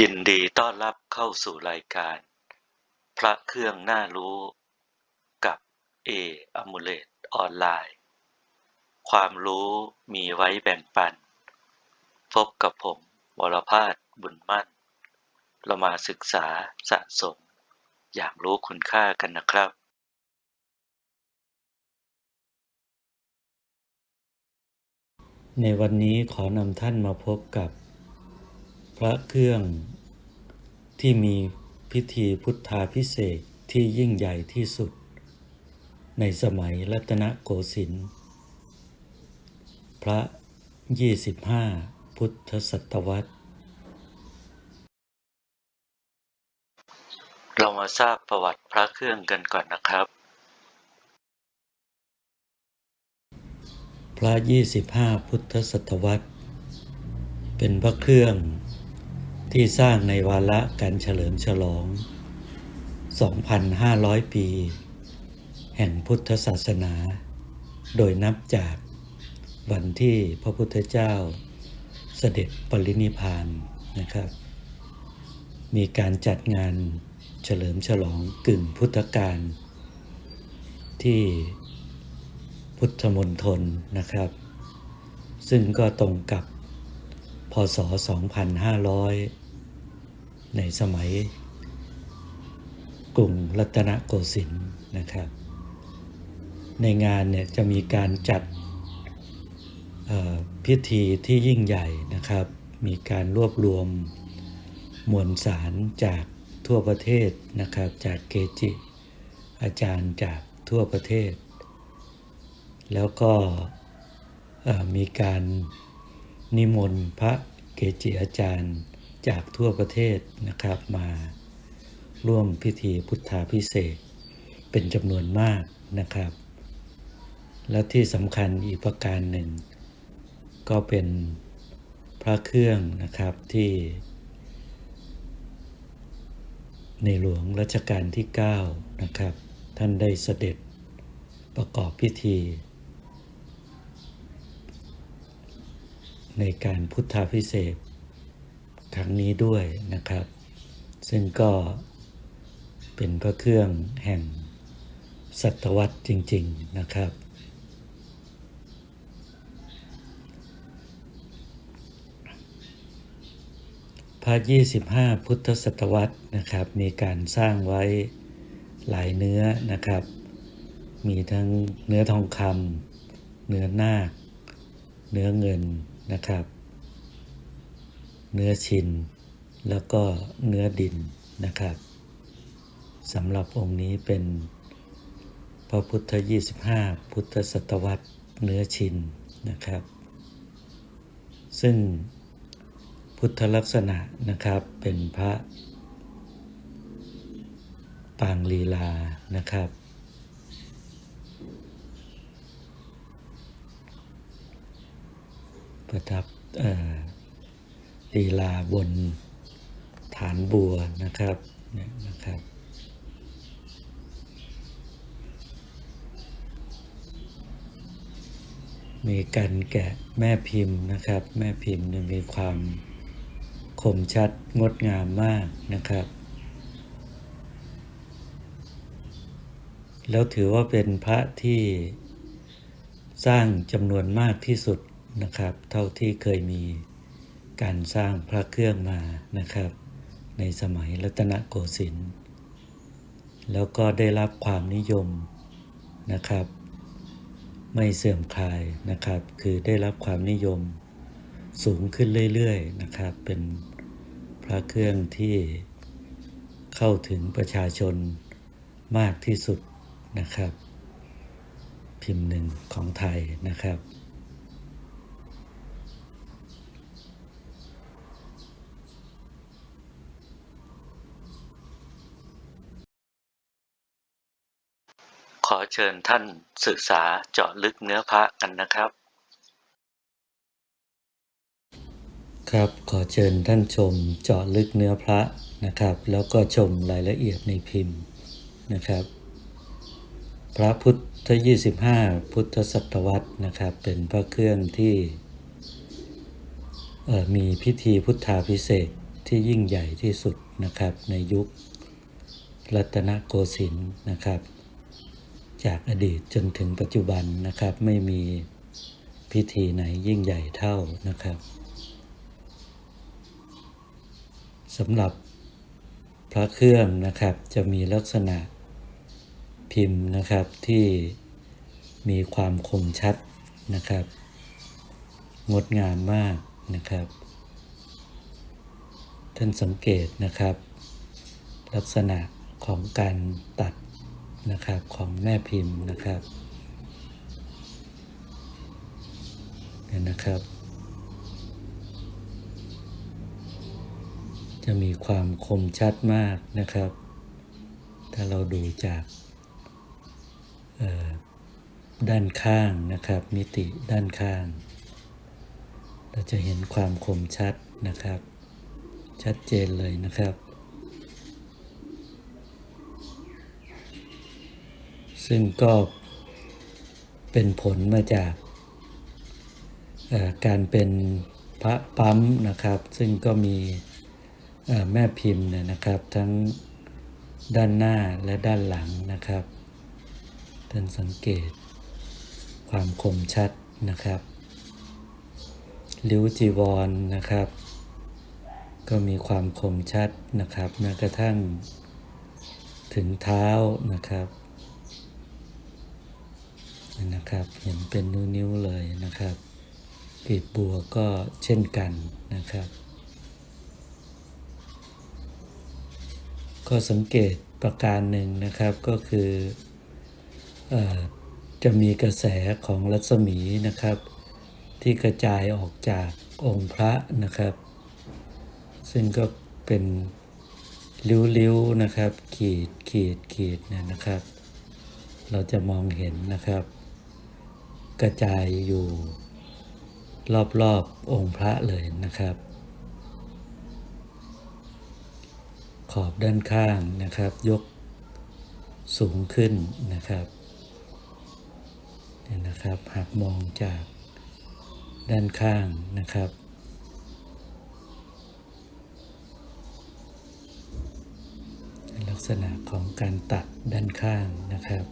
ยินดีต้อนรับเข้าสู่รายการ พระเครื่องน่ารู้กับเออมูเลตออนไลน์ ความรู้มีไว้แบ่งปัน พบกับผมวรพาสบุญมั่น เรามาศึกษาสะสม อย่างรู้คุณค่ากันนะครับ ในวันนี้ขอนำท่านมาพบกับ พระเครื่องที่มีพิธีพุทธาพิเศษกที่ยิ่งใหญ่ที่สุด ในสมัยรัตนโกสินทร์พระ 25 พุทธศตวรรษ เรามาทราบประวัติพระเครื่องกันก่อนนะครับ พระ 25 พุทธศตวรรษ เป็นพระเครื่อง ที่สร้างในวาระการเฉลิมฉลอง 2,500 ปี แห่งพุทธศาสนา โดยนับจากวันที่พระพุทธเจ้าเสด็จปรินิพานนะครับ มีการจัดงานเฉลิมฉลองกึ่งพุทธกาลที่พุทธมณฑลนะครับ ซึ่งก็ตรงกับพศ 2500 ในสมัยกรุงรัตนโกสินทร์นะครับ ในงานเนี่ยจะมีการจัดพิธีที่ยิ่งใหญ่นะครับ มีการรวบรวมมวลสารจากทั่วประเทศนะครับ จากเกจิ อาจารย์จากทั่วประเทศ แล้วก็มีการนิมนต์พระเกจิอาจารย์ จากทั่วประเทศนะครับมาร่วมพิธีพุทธาพิเศษเป็นจำนวนมากนะครับ และที่สำคัญอีกประการหนึ่ง ก็เป็นพระเครื่องนะครับที่ ในหลวงรัชกาลที่ 9 นะครับ ท่านได้เสด็จประกอบพิธี ในการพุทธาพิเศษ ครั้งนี้ด้วยนะครับ ซึ่งก็เป็นพระเครื่องแห่งศตวรรษจริง ๆนะครับ พระ 25 พุทธศตวรรษนะครับ มีการสร้างไว้หลายเนื้อนะครับ มีทั้งเนื้อทองคำเนื้อนาค เนื้อเงินนะครับ เนื้อชิน แล้วก็เนื้อดินนะครับสำหรับองค์นี้เป็นพระพุทธ 25 พุทธศตวรรษเนื้อชินนะครับ ซึ่งพุทธลักษณะนะครับเป็นพระปางลีลานะครับ ประทับเอ่อ ลีลาบนฐานบัวนะครับเนี่ยนะครับ มีการแกะแม่พิมพ์นะครับ แม่พิมพ์เนี่ยมีความคมชัดงดงามมากนะครับ แล้วถือว่าเป็นพระที่สร้างจำนวนมากที่สุดนะครับ เท่าที่เคยมี การสร้างพระเครื่องมานะครับ ในสมัยรัตนโกสินทร์แล้วก็ได้รับความนิยมนะครับ ไม่เสื่อมคลายนะครับ คือได้รับความนิยมสูงขึ้นเรื่อยๆนะครับ เป็นพระเครื่องที่เข้าถึงประชาชนมากที่สุดนะครับ พิมพ์หนึ่งของไทยนะครับ ขอ เชิญท่านศึกษาเจาะลึกเนื้อพระกันนะครับ ครับขอเชิญท่านชมเจาะลึกเนื้อพระนะครับ แล้วก็ชมรายละเอียดในพิมพ์นะครับ พระพุทธ 25 พุทธศตวรรษนะครับ เป็นพระเครื่องที่มีพิธีพุทธาพิเศษที่ยิ่งใหญ่ที่สุดนะครับในยุครัตนโกสินทร์นะครับ จากอดีตจนถึงปัจจุบันนะครับ ไม่มีพิธีไหนยิ่งใหญ่เท่านะครับสำหรับพระเครื่องนะครับจะมีลักษณะพิมพ์นะครับที่มีความคมชัดนะครับ งดงามมากนะครับ ท่านสังเกตนะครับ ลักษณะของการตัด นะครับของแม่พิมพ์นะครับเนี่ยนะครับ จะมีความคมชัดมากนะครับ ถ้าเราดูจากด้านข้างนะครับ มิติด้านข้าง เราจะเห็นความคมชัดนะครับ ชัดเจนเลยนะครับ ซึ่งก็เป็นผลมาจากการเป็นพระปั๊มนะครับ ซึ่งก็มีแม่พิมพ์เนี่ยนะครับ ทั้งด้านหน้าและด้านหลังนะครับ ท่านสังเกตความคมชัดนะครับริ้วจีวรนนะครับ ก็มีความคมชัดนะครับแม้กระทั่งถึงเท้านะครับ นะครับ เห็นเป็นนิ้วๆเลยนะครับกีบบัวก็เช่นกันนะครับ ก็สังเกตประการหนึ่งนะครับก็คือเออจะมีกระแสของรัศมีนะครับ ที่กระจายออกจากองค์พระนะครับ ซึ่งก็เป็นริ้วๆนะครับ ขีดขีดขีดเนี่ยนะครับ เราจะมองเห็นนะครับ กระจายอยู่รอบๆองค์พระเลยนะครับ ขอบด้านข้างนะครับ ยกสูงขึ้นนะครับเนี่ยนะครับหากมองจากด้านข้างนะครับ ลักษณะของการตัดด้านข้างนะครับ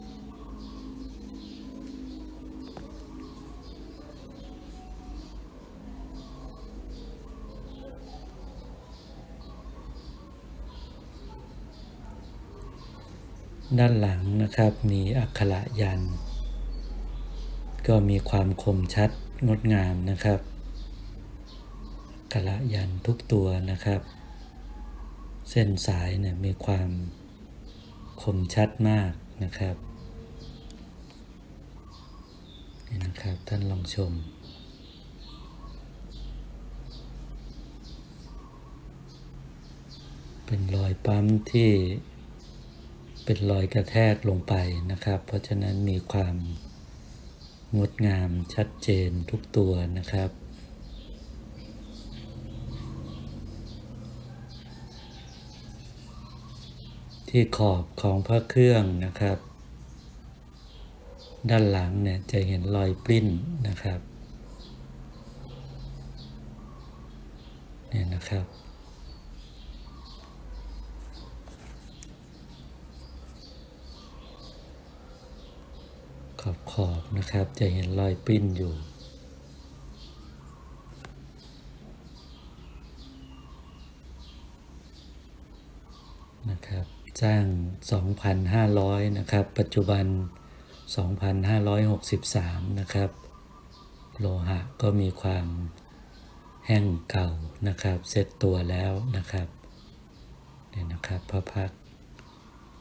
ด้านหลังนะครับมีอักขระยัน ก็มีความคมชัดงดงามนะครับอักขระยันทุกตัวนะครับ เส้นสายเนี่ยมีความคมชัดมากนะครับนี่นะครับท่านลองชม เป็นรอยปั๊มที่ เป็นรอยกระแทกลงไปนะครับ เพราะฉะนั้นมีความงดงามชัดเจนทุกตัวนะครับ ที่ขอบของพระเครื่องนะครับ ด้านหลังเนี่ยจะเห็นรอยปริ้นนะครับเนี่ยนะครับ ขอบขอบ นะครับ จะเห็นรอยปิ้นอยู่ นะครับสร้าง 2,500 นะครับ ปัจจุบัน 2,563 นะครับ โลหะก็มีความแห้งเก่านะครับ เซตตัวแล้วนะครับเนี่ยนะครับพระพัก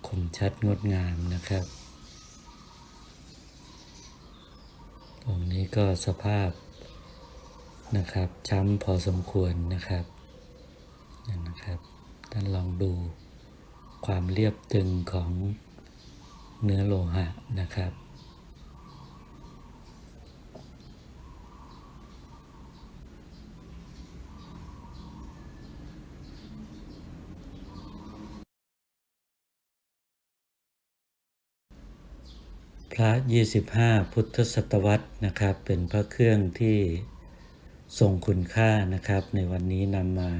คมชัดงดงามนะครับ องนี้ก็สภาพนะครับช้ำพอสมควรนะครับนั่นะครับ ท่านลองดูความเรียบตึงของเนื้อโลหะนะครับ พระ 25 พุทธศตวรรษนะครับ เป็นพระเครื่องที่ทรงคุณค่านะครับ ในวันนี้นำมา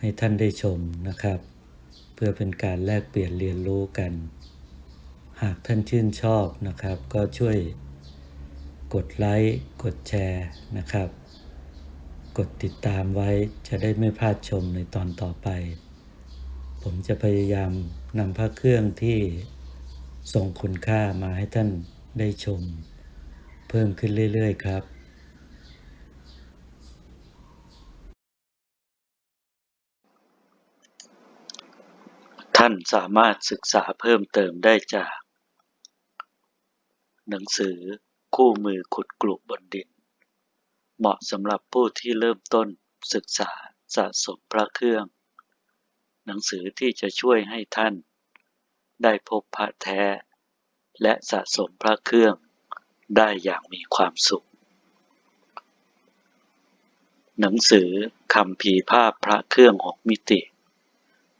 ใหให้ท่านได้ชมนะครับ เพื่อเป็นการแลกเปลี่ยนเรียนรู้กัน หากท่านชื่นชอบนะครับ ก็ช่วยกดไลค์ กดแชร์นะครับ กดติดตามไว้จะได้ไม่พลาดชมในตอนต่อไป ผมจะพยายามนำพระเครื่องที่ ทรงคุณค่ามาให้ท่านได้ชม เพิ่มขึ้นเรื่อย ๆ ครับ ท่านสามารถศึกษาเพิ่มเติมได้จาก หนังสือคู่มือขุดกลุบบนดิน เหมาะสำหรับผู้ที่เริ่มต้นศึกษาสะสมพระเครื่อง หนังสือที่จะช่วยให้ท่าน ได้พบพระแท้ และสะสมพระเครื่องได้อย่างมีความสุข หนังสือคำพีภาพพระเครื่องหกมิติ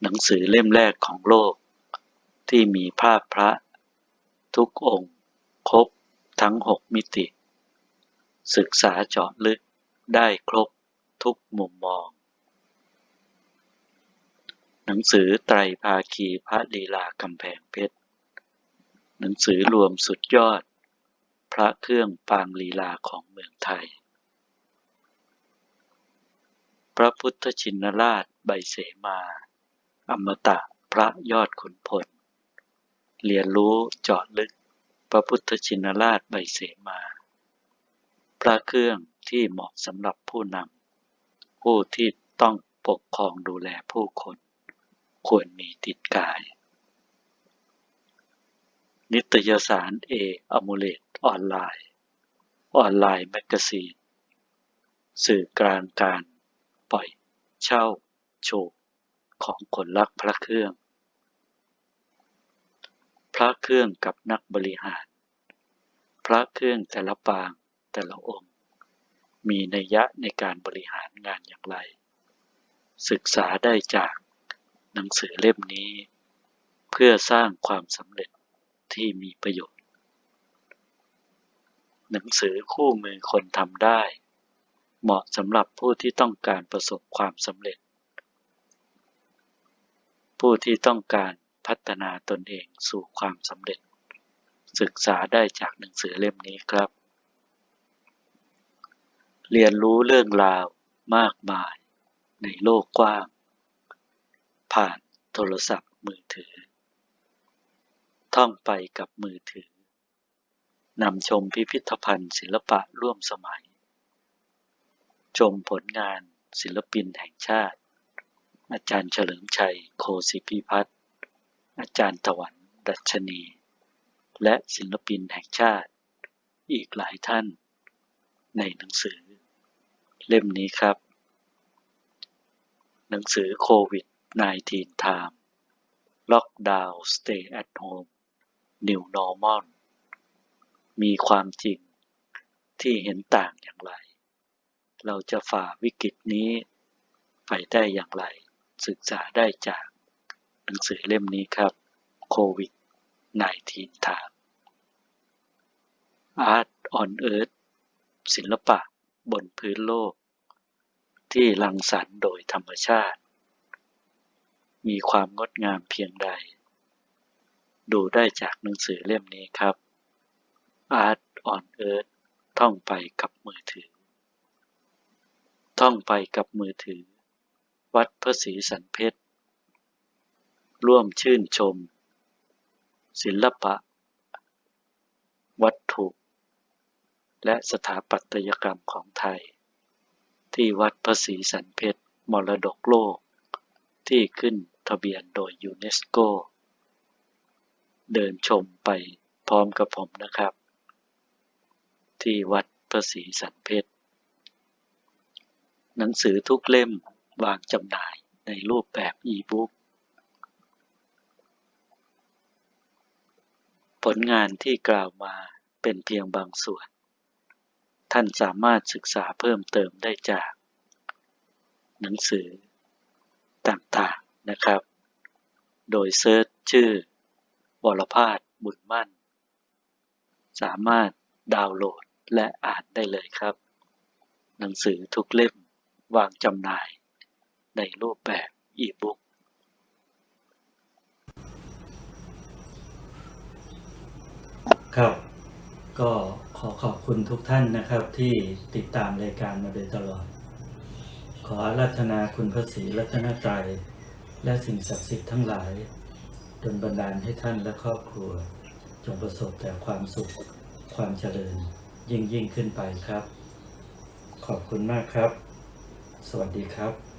หนังสือเล่มแรกของโลก ที่มีภาพพระ ทุกองค์ ครบทั้งหกมิติ ศึกษาเจาะลึกได้ครบทุกมุมมอง หนังสือไตรภาคีพระลีลากำแพงเพชร หนังสือรวมสุดยอด พระเครื่องปางลีลาของเมืองไทย พระพุทธชินราชใบเสมา อมตะพระยอดขุนพล เรียนรู้เจาะลึก พระพุทธชินราชใบเสมา พระเครื่องที่เหมาะสำหรับผู้นำผู้ที่ต้องปกครองดูแลผู้คน ควรมีติดกาย นิตยสารเออมูเลตออนไลน์ ออนไลน์แมกกาซีน สื่อกลางการปล่อยเช่า โชว์ของคนรักพระเครื่อง พระเครื่องกับนักบริหาร พระเครื่องแต่ละปางแต่ละองค์ มีนัยยะในการบริหารงานอย่างไร ศึกษาได้จาก หนังสือเล่มนี้ เพื่อสร้างความสำเร็จที่มีประโยชน์ หนังสือคู่มือคนทำได้ เหมาะสำหรับผู้ที่ต้องการประสบความสำเร็จ ผู้ที่ต้องการพัฒนาตนเองสู่ความสำเร็จ ศึกษาได้จากหนังสือเล่มนี้ครับ เรียนรู้เรื่องราวมากมายในโลกกว้าง ผ่านโทรศัพท์มือถือ ท่องไปกับมือถือนำชมพิพิธภัณฑ์ศิลปะร่วมสมัย ชมผลงานศิลปินแห่งชาติ อาจารย์เฉลิมชัยโคสิพิพัฒน์อาจารย์ถวันดัชนี และศิลปินแห่งชาติ อีกหลายท่าน ในหนังสือ เล่มนี้ครับ หนังสือโควิด -19 Time Lockdown Stay at Home New Normal มีความจริงที่เห็นต่างอย่างไร เราจะฝ่าวิกฤตนี้ไปได้อย่างไร ศึกษาได้จากหนังสือเล่มนี้ครับโควิด -19 Time Art on Earth ศิลปะบนพื้นโลก ที่รังสรรค์โดยธรรมชาติ มีความงดงามเพียงใด ดูได้จากหนังสือเล่มนี้ครับ Art on Earth ท่องไปกับมือถือ ท่องไปกับมือถือ วัดพระศรีสันเพชร ร่วมชื่นชม ศิลปะ วัตถุ และสถาปัตยกรรมของไทย ที่วัดพระศรีสันเพชร มรดกโลกที่ขึ้น ทะเบียนโดยยูเนสโก เดินชมไปพร้อมกับผมนะครับ ที่วัดพระศรีสันเพชร หนังสือทุกเล่มวางจำหน่ายในรูปแบบอีบุ๊กผลงานที่กล่าวมาเป็นเพียงบางส่วน ท่านสามารถศึกษาเพิ่มเติมได้จาก หนังสือต่างๆ นะครับ โดยเซิร์ชชื่อวรพาสบุญมั่น สามารถดาวน์โหลดและอ่านได้เลยครับ หนังสือทุกเล่มวางจำหน่ายในรูปแบบอีบุ๊กครับ ก็ขอขอบคุณทุกท่านนะครับที่ติดตามรายการมาโดยตลอด ขอรัธนาคุณพระศรีรัตนตรัย และสิ่งศักดิ์สิทธิ์ทั้งหลายดลบันดาลให้ท่านและครอบครัว จงประสบแต่ความสุข ความเจริญ ยิ่งยิ่งขึ้นไปครับ ขอบคุณมากครับ สวัสดีครับ